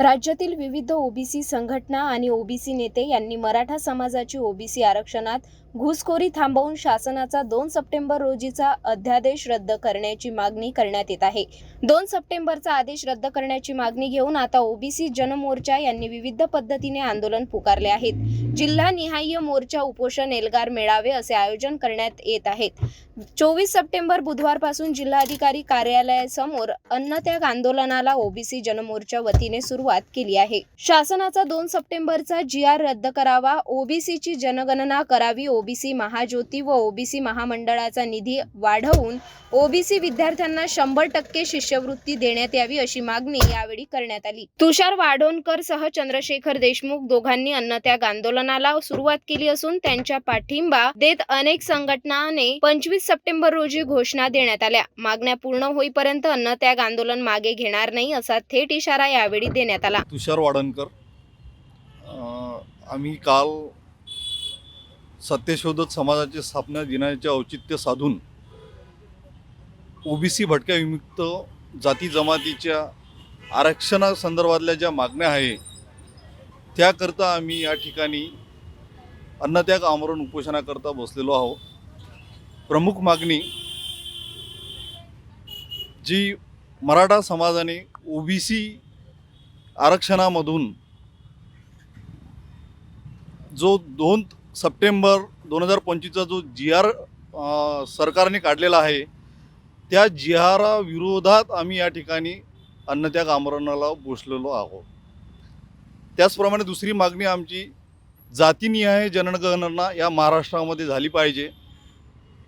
राज्यातील विविध ओबीसी संघटना आणि ओबीसी नेते यांनी मराठा समाजाची ओबीसी आरक्षणात घुसखोरी थांबवून शासनाचा दोन सप्टेंबर रोजीचा अध्यादेश रद्द करण्याची मागणी करण्यात येत आहे. दोन सप्टेंबरचा आदेश रद्द करण्याची मागणी घेऊन आता ओबीसी जनमोर्चा यांनी विविध पद्धतीने आंदोलन पुकारले आहेत. जिल्हा निहाय मोर्चा उपोषण एल्गार मेळावे असे आयोजन करण्यात येत आहेत चोवीस सप्टेंबर बुधवारपासून जिल्हाधिकारी कार्यालयासमोर अन्नत्याग आंदोलनाला ओबीसी जनमोर्चा वतीने सुरुवात केली आहे. शासनाचा दोन सप्टेंबरचा जी आर रद्द करावा ओबीसीची जनगणना करावी ओबीसी महाज्योती व ओबीसी महामंडळाचा निधी वाढवून ओबीसी विद्यार्थ्यांना शंभर टक्के शिष्यवृत्ती देण्यात यावी अशी मागणी यावेळी करण्यात आली. तुषार वाढोणकर सह चंद्रशेखर देशमुख दोघांनी अन्नत्याग आंदोलनाला सुरुवात केली असून त्यांच्या पाठिंबा देत अनेक संघटनाने पंचवीस सप्टेंबर रोजी घोषणा देण्यात आल्या. मागण्या पूर्ण होईपर्यंत अन्नत्याग आंदोलन मागे घेणार नाही असा थेट इशारा यावेळी देण्यात आला. तुषार वाडणकर आम्ही काल सत्यशोधक समाजाची स्थापना दिनाचे औचित्य साधून ओबीसी भटक्या विमुक्त जाती जमातीच्या आरक्षणासंदर्भातल्या ज्या मागण्या आहे त्याकरता आम्ही या ठिकाणी अन्नत्याग आमरण उपोषणाकरता बसलेलो आहोत. प्रमुख मागणी जी मराठा समाजाने ओबीसी आरक्षणामधून जो दोन सप्टेंबर दोन हजार पंचवीसचा जो जी आर सरकारने काढलेला आहे त्या जी आराविरोधात आम्ही या ठिकाणी अन्नत्याग आमरणाला बसलेलो आहोत. त्याचप्रमाणे दुसरी मागणी आमची जातीनिहाय जनगणना या महाराष्ट्रामध्ये झाली पाहिजे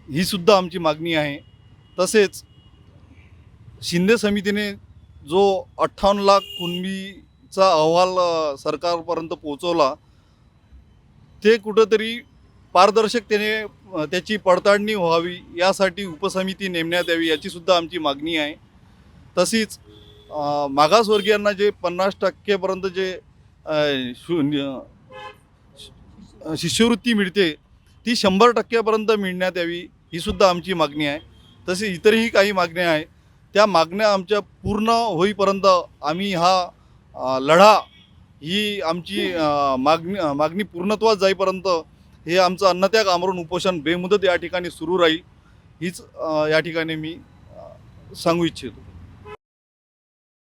ही सुद्धा आमची मागणी आहे. तसेच शिंदे समितीने जो अठ्ठावन्न लाख कुणबीचा अहवाल सरकारपर्यंत पोहोचवला ते कुठंतरी पारदर्शकतेने त्याची पडताळणी व्हावी यासाठी उपसमिती नेमण्यात यावी याची सुद्धा आमची मागणी आहे. तशीच मागासवर्गीयांना जे पन्नास टक्केपर्यंत जे शु शून्य शिष्यवृत्ती मिळते ती शंभर टक्क्यापर्यंत मिळण्यात यावी ही सुद्धा आमची मागणी आहे. तसे इतरही काही मागण्या आहे त्या मागण्या आमच्या पूर्ण होईपर्यंत आम्ही हा लढा ही आमची मागणी मागणी पूर्णत्वास जाईपर्यंत हे आमचं अन्नत्याग आमरण उपोषण बेमुदत या ठिकाणी सुरू राहील. हीच या ठिकाणी मी सांगू इच्छितो.